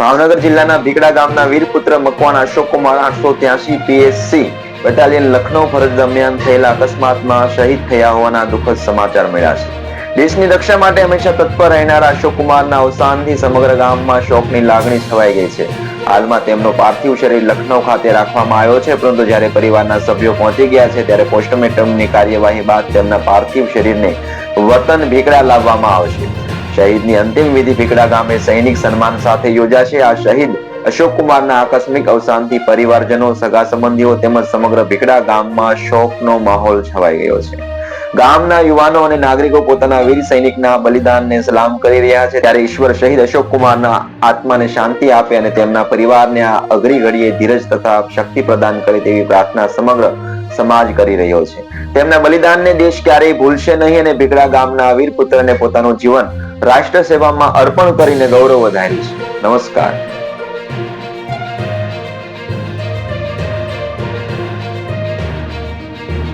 ભાવનગર જિલ્લાના ભીકડા ગામના વીરપુત્ર મકવાણ અશોક કુમાર આઠસો ત્યાસી પીએસસી બટાલિયન લખનૌ ફરજ દરમિયાન થયેલા અકસ્માતમાં શહીદ થયા હોવાના દુઃખદ સમાચાર મળ્યા છે. દેશની રક્ષા માટે હંમેશા તત્પર રહેનારા અશોક કુમારના અવસાનથી સમગ્ર ગામમાં શોકની લાગણી છવાઈ ગઈ છે. હાલમાં તેમનો પાર્થિવ શરીર લખનૌ ખાતે રાખવામાં આવ્યો છે, પરંતુ જ્યારે પરિવારના સભ્યો પહોંચી ગયા છે, ત્યારે પોસ્ટમોર્ટમની કાર્યવાહી બાદ તેમના પાર્થિવ શરીરને વતન ભીકડા લાવવામાં આવશે શહીદની અંતિમ વિધિ ભીકડા ગામે સૈનિક સન્માન સાથે યોજાશે. આ શહીદ અશોક આકસ્મિક અવસાનથી પરિવારજનો સગા સંબંધીઓ તેમજ સમગ્ર ભીકડા ગામમાં શોકનો માહોલ છવાઈ ગયો છે. ગામના યુવાનો અને નાગરિકો પોતાના વીર સૈનિકના બલિદાનને સલામ કરી રહ્યા છે. ત્યારે ઈશ્વર શહીદ અશોક કુમારના આત્માને શાંતિ આપે અને તેમના પરિવારને આ અઘરી ઘડીએ ધીરજ તથા શક્તિ પ્રદાન કરે તેવી પ્રાર્થના સમગ્ર સમાજ કરી રહ્યો છે. તેમના બલિદાનને દેશ ક્યારેય ભૂલશે નહીં અને ભીગડા ગામના વીર પુત્રને પોતાનું જીવન રાષ્ટ્ર સેવામાં અર્પણ કરીને ગૌરવ વધાર્યું છે. નમસ્કાર.